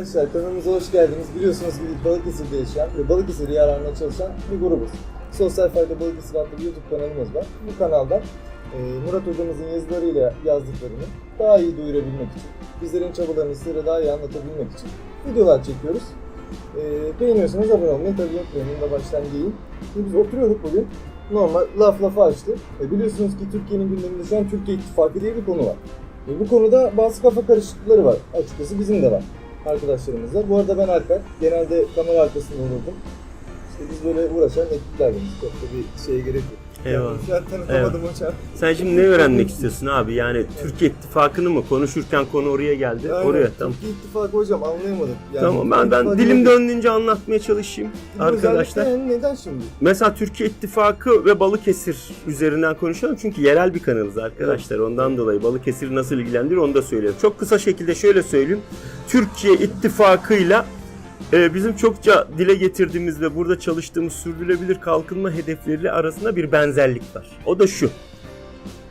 arkadaşlar kanalımıza hoş geldiniz. Biliyorsunuz ki Balıkesir'de yaşayan ve Balıkesir'i yararına çalışan bir grubuz. Sosyal Fayda Balıkesir adlı bir YouTube kanalımız var. Bu kanalda e, Murat hocamızın yazılarıyla yazdıklarını daha iyi duyurabilmek için, bizlerin çabalarını sizlere daha iyi anlatabilmek için videolar çekiyoruz. E, beğeniyorsanız abone olmayı tabii unutmayın. Da baştan diyeyim. Biz oturuyorduk bugün. Normal laf lafa açtı. E, biliyorsunuz ki Türkiye'nin gündeminde şu an Türkiye İttifakı diye bir konu var. E, bu konuda bazı kafa karışıklıkları var. Açıkçası bizim de var arkadaşlarımızla. Bu arada ben Alper. Genelde kamera arkasında olurdum. İşte biz böyle uğraşan ekiplerdeyiz. Çok da bir şeye gerek yok. Eyvallah. Şu an tanıtamadım hocam. Sen şimdi ne öğrenmek istiyorsun abi? Yani Türkiye İttifakı'nı mı? Konuşurken konu oraya geldi. Aynen. Oraya tamam. Türkiye İttifakı hocam anlayamadım. Yani Tamam ben ben dilim nedir? döndüğünce anlatmaya çalışayım arkadaşlar. Özellikle neden şimdi? Mesela Türkiye İttifakı ve Balıkesir üzerinden konuşalım çünkü yerel bir kanalız arkadaşlar. Ondan dolayı Balıkesir nasıl ilgilendiriyor onu da söyleyelim. Çok kısa şekilde şöyle söyleyeyim. Türkiye İttifakı'yla bizim çokça dile getirdiğimiz ve burada çalıştığımız sürdürülebilir kalkınma hedefleri arasında bir benzerlik var. O da şu.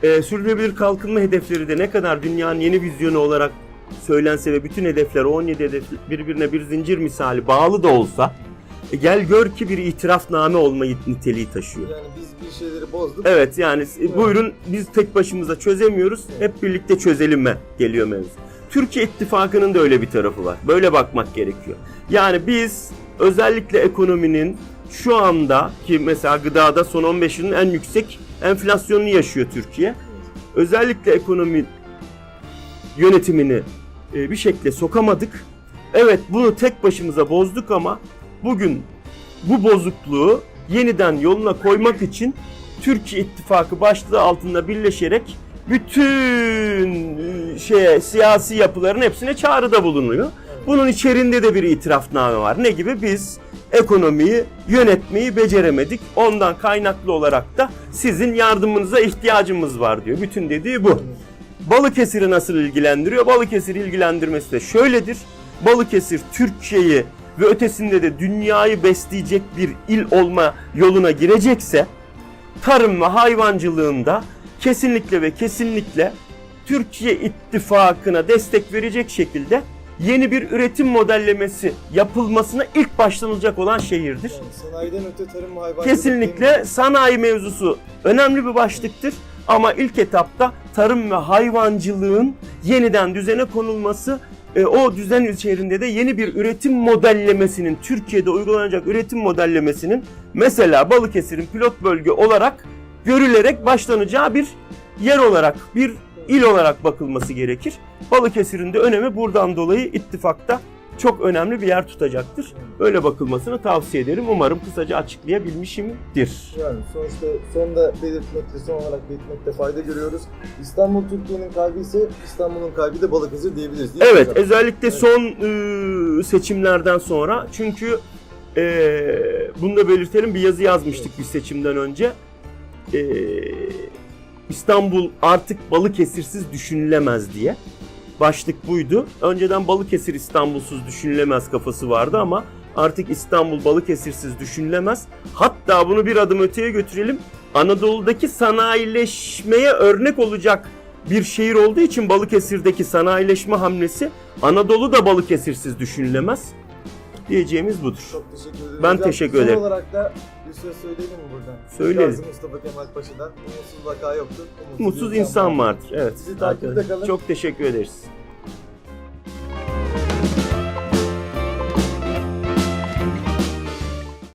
E, sürdürülebilir kalkınma hedefleri de ne kadar dünyanın yeni vizyonu olarak söylense ve bütün hedefler o 17 hedef birbirine bir zincir misali bağlı da olsa e, gel gör ki bir itirafname olma niteliği taşıyor. Yani biz bir şeyleri bozduk. Evet yani e, buyurun biz tek başımıza çözemiyoruz. Hep birlikte çözelime geliyor mevzu. Türkiye İttifakı'nın da öyle bir tarafı var. Böyle bakmak gerekiyor. Yani biz özellikle ekonominin şu anda ki mesela gıdada son 15 yılın en yüksek enflasyonunu yaşıyor Türkiye. Özellikle ekonomi yönetimini e, bir şekilde sokamadık. Evet bunu tek başımıza bozduk ama bugün bu bozukluğu yeniden yoluna koymak için Türkiye İttifakı başlığı altında birleşerek bütün şeye siyasi yapıların hepsine çağrıda bulunuyor. Bunun içerisinde de bir itirafname var. Ne gibi? Biz ekonomiyi yönetmeyi beceremedik. Ondan kaynaklı olarak da sizin yardımınıza ihtiyacımız var diyor. Bütün dediği bu. Balıkesir'i nasıl ilgilendiriyor? Balıkesir'i ilgilendirmesi de şöyledir. Balıkesir Türkiye'yi ve ötesinde de dünyayı besleyecek bir il olma yoluna girecekse tarım ve hayvancılığında kesinlikle ve kesinlikle Türkiye İttifakı'na destek verecek şekilde yeni bir üretim modellemesi yapılmasına ilk başlanılacak olan şehirdir. Yani sanayiden öte tarım hayvancılık Kesinlikle sanayi mevzusu önemli bir başlıktır. Ama ilk etapta tarım ve hayvancılığın yeniden düzene konulması, e, o düzen içerisinde de yeni bir üretim modellemesinin, Türkiye'de uygulanacak üretim modellemesinin mesela Balıkesir'in pilot bölge olarak görülerek başlanacağı bir yer olarak, bir il olarak bakılması gerekir. Balıkesir'in de önemi buradan dolayı ittifakta çok önemli bir yer tutacaktır. Öyle bakılmasını tavsiye ederim. Umarım kısaca açıklayabilmişimdir. Yani sonuçta sonda belirtmekte, son olarak belirtmekte fayda görüyoruz. İstanbul Türkiye'nin kalbi ise İstanbul'un kalbi de Balıkesir diyebiliriz değil mi Evet, hocam? özellikle Evet. son ıı, seçimlerden sonra çünkü eee bunu da belirtelim bir yazı yazmıştık bir seçimden önce. Eee, İstanbul artık Balıkesirsiz düşünülemez diye. Başlık buydu. Önceden Balıkesir İstanbulsuz düşünülemez kafası vardı ama artık İstanbul Balıkesirsiz düşünülemez. Hatta bunu bir adım öteye götürelim. Anadolu'daki sanayileşmeye örnek olacak bir şehir olduğu için Balıkesir'deki sanayileşme hamlesi Anadolu da Balıkesirsiz düşünülemez. Diyeceğimiz budur. Çok teşekkür ederim. Ben Hocam, teşekkür son ederim. olarak da bir söz söyleyelim mi buradan? Söyleyelim. Gazi Mustafa Kemal Paşa'dan umutsuz vaka yoktur. Mutsuz insan vardır. Evet. Sizi takipte kalın. Çok teşekkür ederiz.